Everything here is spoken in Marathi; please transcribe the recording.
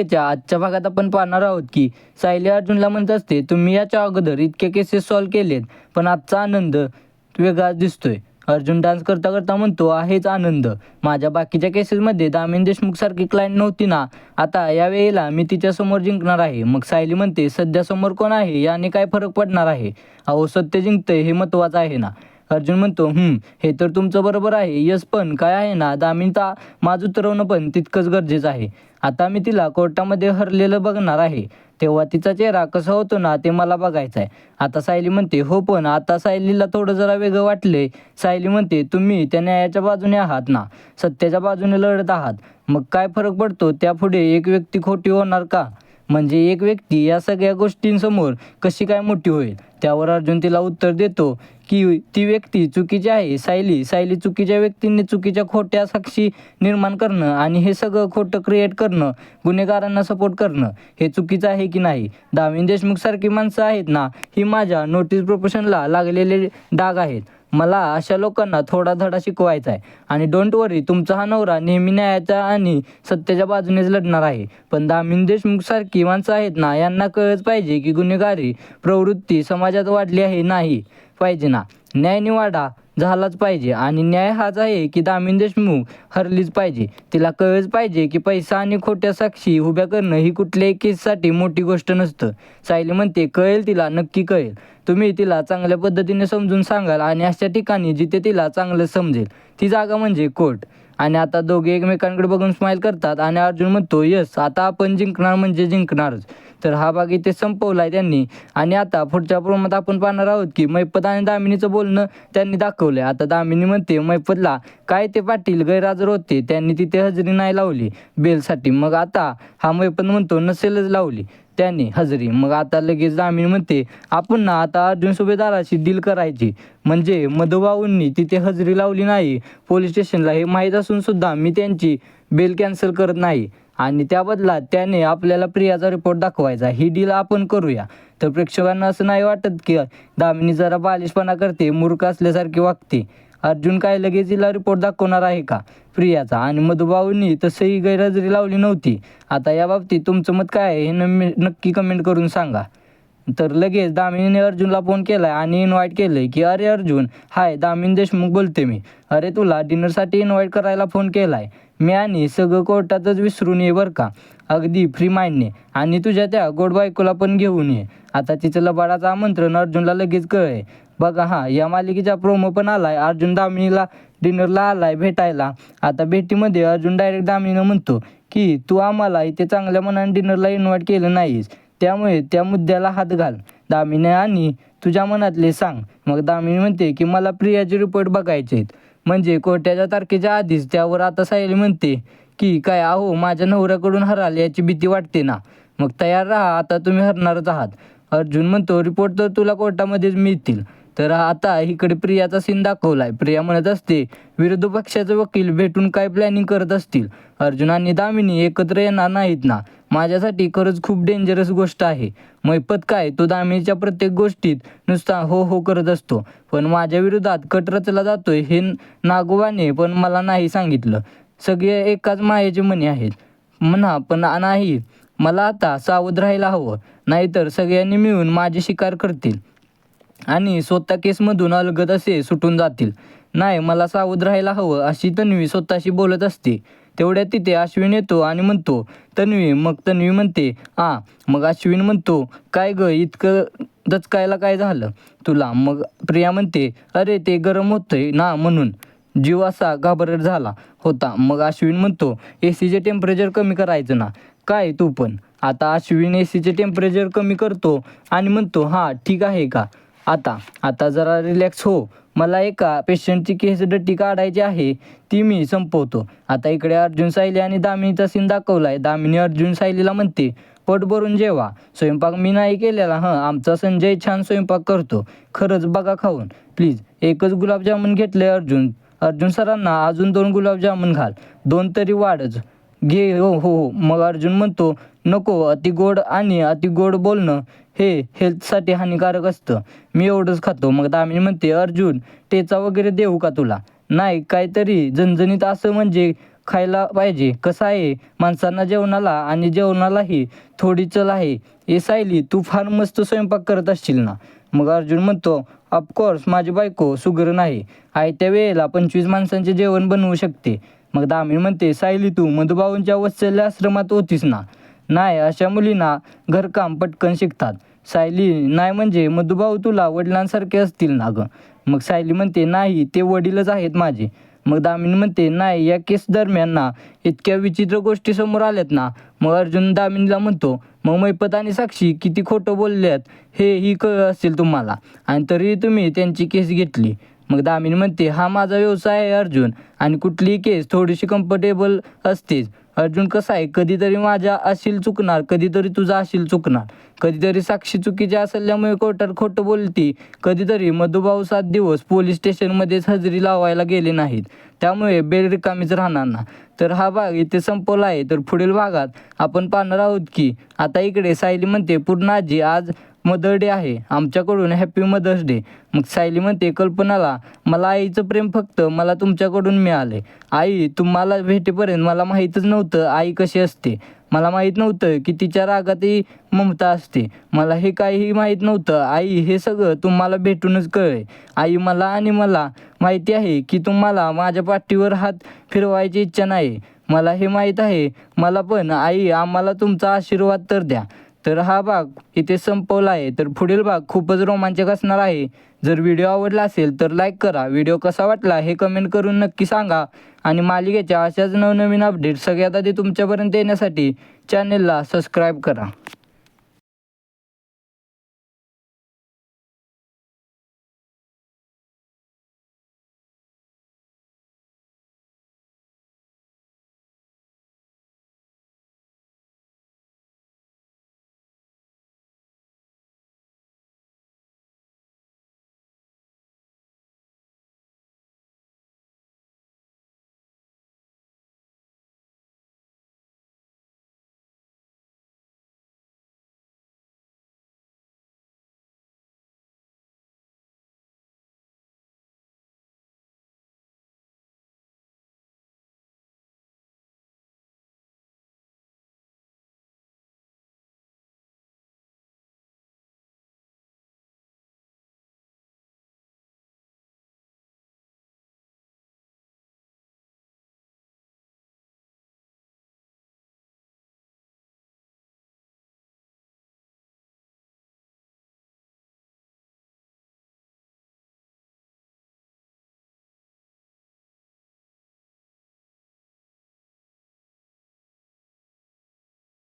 आजच्या भागात आपण पाहणार आहोत की सायली अर्जुनला म्हणत असते तुम्ही याच्या अगोदर इतके केसेस सॉल्व्ह केलेत पण आजचा आनंद वेगळाच दिसतोय. अर्जुन डान्स करता करता म्हणतो आहेच आनंद. माझ्या बाकीच्या केसेसमध्ये दामिन देशमुख सारखी क्लायंट नव्हती ना. आता या वेळेला मी तिच्यासमोर जिंकणार आहे. मग सायली म्हणते सध्या समोर कोण आहे? याने काय फरक पडणार आहे? अहो सत्य जिंकतंय हे महत्त्वाचं आहे ना. अर्जुन म्हणतो हे तर तुमचं बरोबर आहे. यस पण काय आहे ना दामिनता माज उतरवणं पण तितकंच गरजेचं आहे. आता मी तिला कोर्टामध्ये हरलेलं बघणार आहे. तेव्हा तिचा चेहरा कसा होतो ना ते मला बघायचं आहे. आता सायली म्हणते हो पण आता सायलीला थोडं जरा वेगळं वाटले. सायली म्हणते तुम्ही त्या न्यायाच्या बाजूने आहात ना सत्याच्या बाजूने लढत आहात. मग काय फरक पडतो? त्यापुढे एक व्यक्ती खोटी होणार का? म्हणजे एक व्यक्ती या सगळ्या गोष्टींसमोर कशी काय मोठी होईल? त्यावर अर्जुन तिला उत्तर देतो की ती व्यक्ती चुकीची आहे. सायली सायली चुकीच्या व्यक्तींनी चुकीच्या खोट्या साक्षी निर्माण करणं आणि हे सगळं खोटं क्रिएट करणं गुन्हेगारांना सपोर्ट करणं हे चुकीचं आहे की नाही? दामिनी देशमुख सारखी माणसं आहेत ना? ही माझ्या नोटीस प्रोफेशनला लागलेले डाग आहेत. मला अशा लोकांना थोडा धडा शिकवायचा आहे. आणि डोंट वरी तुमचा हा नवरा नेहमी न्यायाच्या आणि सत्याच्या बाजूनेच लढणार आहे. पण दामिन देशमुख सारखी माणसं आहेत ना यांना कळच पाहिजे की गुन्हेगारी प्रवृत्ती समाजात वाढली आहे नाही पाहिजे ना. न्याय निवाडा झालाच पाहिजे. आणि न्याय हाच आहे की दामिन देशमुख हरलीच पाहिजे. तिला कळच पाहिजे की पैसा आणि खोट्या साक्षी उभ्या करणं ही कुठल्याही केससाठी मोठी गोष्ट नसतं. सायली म्हणते कळेल तिला नक्की कळेल. तुम्ही तिला चांगल्या पद्धतीने समजून सांगाल आणि अशा ठिकाणी जिथे तिला चांगलं समजेल ती जागा म्हणजे कोर्ट. आणि आता दोघे एकमेकांकडे बघून स्माईल करतात आणि अर्जुन म्हणतो यस आता आपण जिंकणार म्हणजे जिंकणारच. तर हा भाग इथे संपवला आहे त्यांनी. आणि आता पुढच्या प्रोमात आपण पाहणार आहोत की मैपत आणि दामिनीचं बोलणं त्यांनी दाखवलं आहे आता दामिनी म्हणते मैपतला काय ते पाटील गैरहजर होते त्यांनी तिथे हजेरी नाही लावली बेलसाठी. मग आता हा मैपत म्हणतो नसेलच लावली त्याने हजेरी. मग आता लगेच दामिनी म्हणते आपण ना आता अर्जुन सुभेदाराशी डील करायची. म्हणजे मधुभाऊंनी तिथे हजेरी लावली नाही. पोलीस स्टेशनला हे माहीत असून सुद्धा मी त्यांची बेल कॅन्सल करत नाही. आणि त्या बदलात त्याने आपल्याला प्रियाचा रिपोर्ट दाखवायचा. ही डील आपण करूया. तर प्रेक्षकांना असं नाही वाटत की दामिनी जरा बालिशपणा करते मूर्ख असल्यासारखी वागते. अर्जुन काय लगेच तिला रिपोर्ट दाखवणार आहे का? प्रियाचा. आणि मधुभाऊंनी तसंही गैरहजेरी लावली नव्हती. आता याबाबतीत तुमचं मत काय आहे हे नम्मी- नक्की कमेंट करून सांगा. तर लगेच दामिनीने अर्जुनला फोन केलाय आणि इन्व्हाइट केलंय की अरे अर्जुन हाय दामिनी देशमुख बोलते मी. अरे तुला डिनरसाठी इन्व्हाइट करायला फोन केलाय. मी आणि सगळं कोर्टातच विसरून ये बरं का. अगदी फ्री माइंडने आणि तुझ्या त्या गोड बायकोला पण घेऊन ये. आता तिचं लबाडाचं आमंत्रण अर्जुनला लगेच कळे बघा हां या मालिकेचा प्रोमो पण आलाय. अर्जुन दामिनीला डिनरला आलाय भेटायला. आता भेटीमध्ये अर्जुन डायरेक्ट दामिनीनं म्हणतो की तू आम्हाला इथे चांगल्या मनाने डिनरला इन्व्हाइट केलं नाहीस. त्यामुळे त्या मुद्द्याला हात घाल. दामिनी आणि तुझ्या मनातले सांग. मग दामिनी म्हणते की मला प्रियाचे रिपोर्ट बघायचे आहेत. म्हणजे कोर्टाच्या तारखेच्या आधीच त्यावर आता सायली म्हणते की काय अहो माझ्या नवऱ्याकडून हराल याची भीती वाटते ना. मग तयार राहा आता तुम्ही हरणारच आहात. अर्जुन म्हणतो रिपोर्ट तर तुला कोर्टामध्येच मिळतील. तर आता इकडे प्रियाचा सीन दाखवलाय. प्रिया म्हणत असते विरोधी पक्षाचे वकील भेटून काय प्लॅनिंग करत असतील अर्जुन आणि दामिनी एकत्र येणार नाहीत ना. माझ्यासाठी खरंच खूप डेंजरस गोष्ट आहे. मैपत काय? तो दामिनीच्या प्रत्येक गोष्टीत नुसता हो हो करत असतो. पण माझ्या विरोधात कट रचला जातोय हे नागोबाने पण मला नाही सांगितलं. सगळे एकाच मायेचे मनी आहेत. म्हणा पण नाही. मला आता सावध राहायला हवं. नाहीतर सगळ्यांनी मिळून माझी शिकार करतील. आणि स्वतः केसमधून अलगद असे सुटून जातील. नाही मला सावध राहायला हवं अशी तन्वी स्वतःशी बोलत असते. तेवढ्यात तिथे अश्विन येतो आणि म्हणतो तन्वी. मग तन्वी म्हणते आ. मग अश्विन म्हणतो काय ग इतकं दचकायला काय झालं? तुला. मग प्रिया म्हणते अरे ते गरम होतंय ना म्हणून. जीव असा घाबरट झाला होता. मग अश्विन म्हणतो ए सीचे टेम्परेचर कमी करायचं ना. काय तू पण? आता अश्विन ए सीचे टेम्परेचर कमी करतो आणि म्हणतो हां ठीक आहे का? आता आता जरा रिलॅक्स हो. मला एका पेशंटची केस डट्टी काढायची आहे ती मी संपवतो. आता इकडे अर्जुन सायली आणि दामिनीचा सीन दाखवलाय. दामिनी अर्जुन सायलीला म्हणते पोट भरून जेवा. स्वयंपाक मी नाही केलेला हां आमचा संजय छान स्वयंपाक करतो. खरंच बघा खाऊन. प्लीज एकच गुलाबजामुन घेतले अर्जुन. अर्जुन सरांना अजून दोन गुलाबजामुन घाल. दोन तरी वाढच. घे हो हो हो. मग अर्जुन म्हणतो नको अति गोड आणि अति गोड बोलणं हे हेल्थसाठी हानिकारक असतं. मी एवढंच खातो. मग दामिनी म्हणते अर्जुन टेचा वगैरे देऊ का तुला? नाही काहीतरी झणझणीत असं म्हणजे खायला पाहिजे. कसं आहे? माणसांना जेवणाला आणि जेवणालाही थोडी चल आहे. ए सायली तू फार मस्त स्वयंपाक करत असशील ना? मग अर्जुन म्हणतो ऑफकोर्स माझी बायको सुगर नाही. आयत्या वेळेला पंचवीस माणसांचे जेवण बनवू शकते. मग दामिनी म्हणते सायली तू मधुबाऊंच्या वत्सल्य आश्रमात होतीस ना? नाही अशा मुलींना घरकाम पटकन शिकतात. सायली नाही म्हणजे मधुभाऊ तुला वडिलांसारखे असतील ना गं? मग सायली म्हणते नाही ते वडीलच आहेत माझे. मग दामिनी म्हणते नाही या केस दरम्यान ना इतक्या विचित्र गोष्टी समोर आल्यात ना? मग अर्जुन दामिनीला म्हणतो मग मैपत आणि साक्षी किती खोटं बोलल्यात हे ही कळ असेल तुम्हाला. आणि तरी तुम्ही त्यांची केस घेतली. मग दामिनी म्हणते हा माझा व्यवसाय आहे अर्जुन आणि कुठलीही केस थोडीशी कम्फर्टेबल असतेच. अर्जुन कसा आहे? कधीतरी माझ्या अशील चुकणार कधीतरी तुझा अशील चुकणार. कधीतरी साक्षी चुकीची असल्यामुळे कोर्टात खोटं बोलती. कधीतरी मधुभाऊ सात दिवस पोलीस स्टेशनमध्येच हजेरी लावायला गेले नाहीत. त्यामुळे बेल रिकामीच राहणार ना. तर हा भाग इथे संपवला आहे. तर पुढील भागात आपण पाहणार आहोत की आता इकडे सायली म्हणते पूर्ण आजी आज मदर डे आहे. आमच्याकडून हॅपी मदर्स डे मग सायली म्हणते कल्पनाला मला आईचं प्रेम फक्त मला तुमच्याकडून मिळाले आई तुम्हाला भेटेपर्यंत मला माहीतच नव्हतं आई कशी असते. मला माहीत नव्हतं की तिच्या रागातही ममता असते. मला हे काहीही माहीत नव्हतं. आई हे सगळं तुम्हाला भेटूनच कळले आई मला आणि मला माहिती आहे की तुम्हाला माझ्या पाठीवर हात फिरवायची इच्छा नाही. मला हे माहीत आहे. मला पण आई आम्हाला तुमचा आशीर्वाद तर द्या. तर हा भाग इथे संपवला आहे. तर पुढील भाग खूपच रोमांचक असणार आहे. जर व्हिडिओ आवडला असेल तर लाईक करा. व्हिडिओ कसा वाटला हे कमेंट करून नक्की सांगा. आणि मालिकेच्या अशाच नवनवीन अपडेट सगळ्यात आधी तुमच्यापर्यंत येण्यासाठी चॅनेलला सबस्क्राईब करा.